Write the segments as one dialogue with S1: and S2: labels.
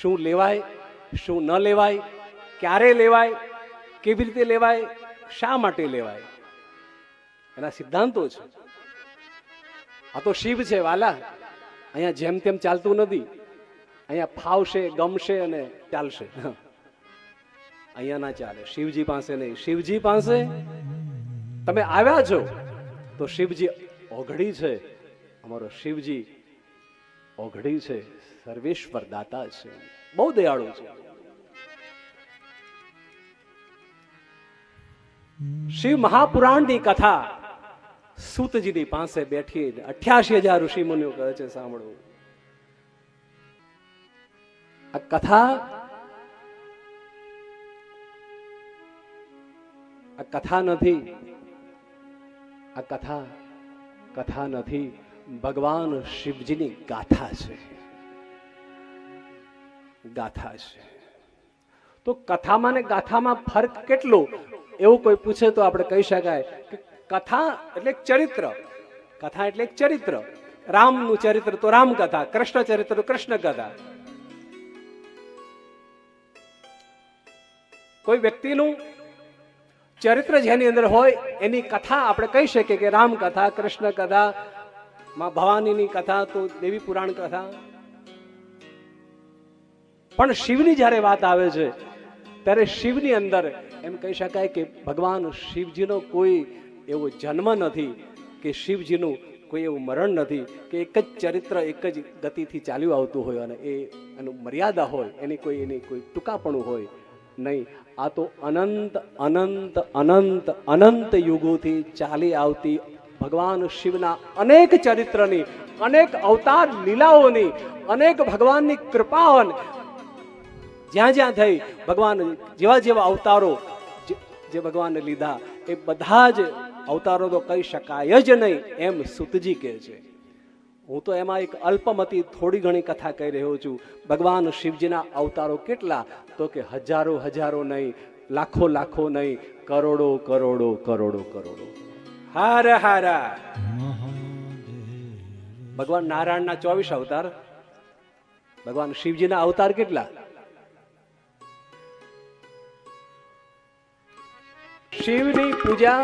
S1: શું લેવાય, શું ન લેવાય, ક્યારે લેવાય, કેવી રીતે લેવાય, શા માટે લેવાય? એના સિદ્ધાંતો છે. આ તો શિવ છે, વાલા. અહીંયા જેમ તેમ ચાલતું નથી. અહીંયા ફાવશે, ગમશે અને ચાલશે. અહીંયા ના ચાલે. શિવજી પાસે નહીં. શિવજી પાસે તમે આવ્યા છો, તો શિવજી ઓઘડી છે. અમારો શિવજી ઓઘડી છે, સર્વેશ્વર દાતા છે, બહુ દયાળુ છે. શિવ મહાપુરાણની કથા સુતજીની પાસે બેઠી અઠ્યાસી હજાર ઋષિ મુનિઓ કહે છે સાંભળવું આ કથા આ કથા નથી, આ કથા કથા નથી. ભગવાન શિવજીની ગાથા છે. ગાથા છે. તો કથામાં ને ગાથામાં ફરક કેટલો? એવું કોઈ પૂછે તો આપણે કહી શકાય કે કથા એટલે ચરિત્ર. કથા એટલે એક ચરિત્ર. રામનું ચરિત્ર તો રામ કથા કૃષ્ણ ચરિત્ર તો કૃષ્ણ કથા કોઈ વ્યક્તિનું ચરિત્ર જેની અંદર હોય એની કથા આપણે કહી શકીએ કે રામ કથા કૃષ્ણ કથા માં ભવાનીની કથા તો દેવી પુરાણ કથા. પણ શિવની જ્યારે વાત આવે છે, ત્યારે શિવની અંદર એમ કહી શકાય કે ભગવાન શિવજીનો કોઈ એવો જન્મ નથી, કે શિવજીનું કોઈ એવું મરણ નથી, કે એક જ ચરિત્ર, એક જ ગતિથી ચાલ્યું આવતું હોય અને એ એનું મર્યાદા હોય, એની કોઈ એની કોઈ ટૂંકાપણું હોય નહીં. આ તો અનંત અનંત અનંત અનંત યુગોથી ચાલી આવતી ભગવાન શિવના અનેક ચરિત્રની, અનેક અવતાર લીલાઓની, અનેક ભગવાનની કૃપાઓન જ્યાં જ્યાં થઈ, ભગવાન જેવા જેવા અવતારો જે- ભગવાને લીધા, એ બધા જ અવતારો તો કહી શકાય જ નહીં, એમ સુતજી કહે છે. હું તો એમાં એક અલ્પમતી થોડી ઘણી કથા કહી રહ્યો છું. ભગવાન શિવજીના અવતારો કેટલા? તો કે હજારો હજારો નહીં, લાખો લાખો નહીં, કરોડો કરોડો કરોડો કરોડો. હાર હારા ભગવાન નારાયણના ચોવીસ અવતાર. ભગવાન શિવજીના અવતાર કેટલા? શિવની પૂજા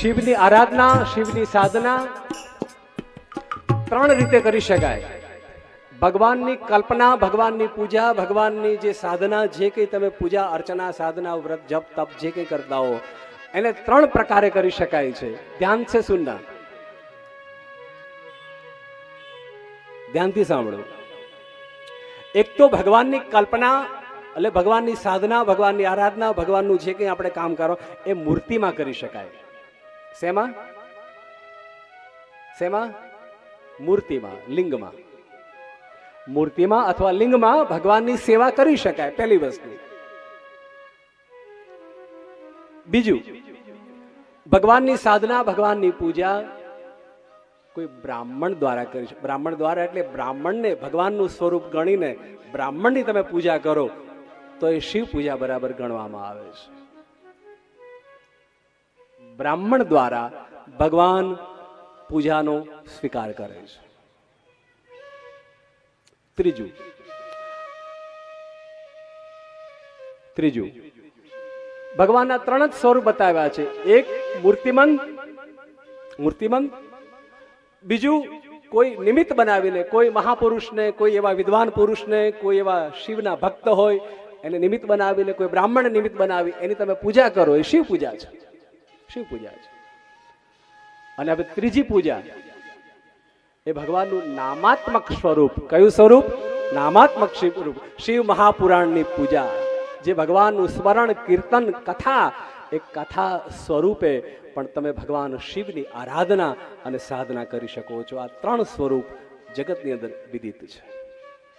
S1: શિવની આરાધના શિવની સાધના ત્રણ રીતે કરી શકાય. ભગવાનની કલ્પના ભગવાનની પૂજા ભગવાનની જે સાધના જે કંઈ તમે પૂજા અર્ચના સાધના વ્રત જપ તપ જે કંઈ કરતા હો એને ત્રણ પ્રકારે કરી શકાય છે. ધ્યાન છે સુનના. ધ્યાનથી સાંભળો. એક તો ભગવાનની કલ્પના એટલે ભગવાનની સાધના, ભગવાનની આરાધના, ભગવાનનું જે કંઈ આપણે કામ કરો, એ મૂર્તિમાં કરી શકાય. શેમાં? શેમાં? મૂર્તિમાં, લિંગમાં. મૂર્તિમાં અથવા લિંગમાં ભગવાનની સેવા કરી શકાય, પહેલી વસ્તુ. બીજું, ભગવાનની સાધના, ભગવાનની પૂજા કોઈ બ્રાહ્મણ દ્વારા કરી છે. બ્રાહ્મણ દ્વારા એટલે બ્રાહ્મણને ભગવાનનું સ્વરૂપ ગણીને બ્રાહ્મણની તમે પૂજા કરો, તો એ શિવ પૂજા બરાબર ગણવામાં આવે છે. બ્રાહ્મણ દ્વારા ભગવાન પૂજાનો સ્વીકાર કરે છે. ત્રીજું ત્રીજું ભગવાનના ત્રણ જ સ્વરૂપ બતાવ્યા છે. એક મૂર્તિમંત મૂર્તિમંત બીજું કોઈ નિમિત્ત બનાવીને, કોઈ મહાપુરુષને, કોઈ એવા વિદ્વાન પુરુષને, કોઈ એવા શિવના ભક્ત હોય, એને નિમિત્ત બનાવીને, કોઈ બ્રાહ્મણ નિમિત્ત બનાવી, એની તમે પૂજા કરો, એ શિવ પૂજા છે. શિવ પૂજા છે. અને હવે ત્રીજી પૂજા. એ ભગવાનનું નામાત્મક સ્વરૂપ. કયું સ્વરૂપ? નામાત્મક સ્વરૂપ શિવ મહાપુરાણની પૂજા. જે ભગવાનનું સ્મરણ, કીર્તન, કથા, એ કથા સ્વરૂપે પણ તમે ભગવાન શિવની આરાધના અને સાધના કરી શકો છો. આ ત્રણ સ્વરૂપ જગતની અંદર વિદિત છે.